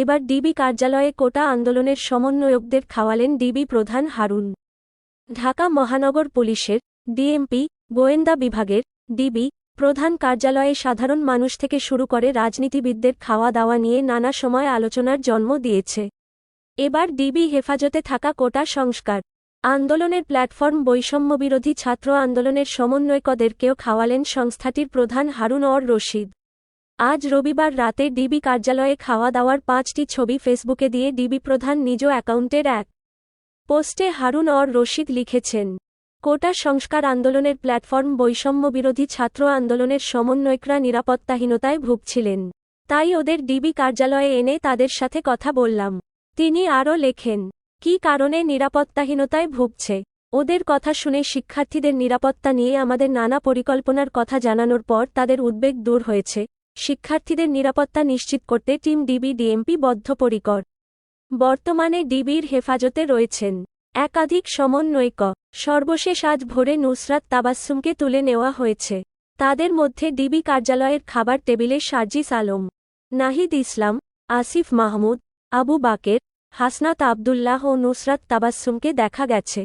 এবার ডিবি কার্যালয়ে কোটা আন্দোলনের সমন্বয়কদের খাওয়ালেন ডিবি প্রধান হারুন। ঢাকা মহানগর পুলিশের, ডিএমপি, গোয়েন্দা বিভাগের, ডিবি প্রধান কার্যালয়ে সাধারণ মানুষ থেকে শুরু করে রাজনীতিবিদদের খাওয়া দাওয়া নিয়ে নানা সময় আলোচনার জন্ম দিয়েছে। এবার ডিবি হেফাজতে থাকা কোটা সংস্কার। আন্দোলনের প্ল্যাটফর্ম বৈষম্যবিরোধী ছাত্র আন্দোলনের সমন্বয়কদেরকেও খাওয়ালেন সংস্থাটির প্রধান হারুন অর রশিদ। আজ রবিবার রাতে ডিবি কার্যালয়ে খাওয়া দাওয়ার পাঁচটি ছবি ফেসবুকে দিয়ে ডিবি প্রধান নিজ অ্যাকাউন্টের এক পোস্টে হারুন অর রশিদ লিখেছেন, কোটা সংস্কার আন্দোলনের প্ল্যাটফর্ম বৈষম্য বিরোধী ছাত্র আন্দোলনের সমন্বয়করা নিরাপত্তাহীনতায় ভুগছিলেন। তাই ওদের ডিবি কার্যালয়ে এনে তাদের সাথে কথা বললাম। তিনি আরও লেখেন, কী কারণে নিরাপত্তাহীনতায় ভুগছে? ওদের কথা শুনে শিক্ষার্থীদের নিরাপত্তা নিয়ে আমাদের নানা পরিকল্পনার কথা জানানোর পর তাদের উদ্বেগ দূর হয়েছে। শিক্ষার্থীদের নিরাপত্তা নিশ্চিত করতে টিম ডিবি, ডিএমপি বদ্ধপরিকর। বর্তমানে ডিবির হেফাজতে রয়েছেন একাধিক সমন্বয়ক। সর্বশেষ আজ ভোরে নুসরাত তাবাসসুমকে তুলে নেওয়া হয়েছে। তাদের মধ্যে ডিবি কার্যালয়ের খাবার টেবিলে সার্জিস আলম, নাহিদ ইসলাম, আসিফ মাহমুদ, আবু বাকের, হাসনাত আবদুল্লাহ ও নুসরাত তাবাসসুমকে দেখা গেছে।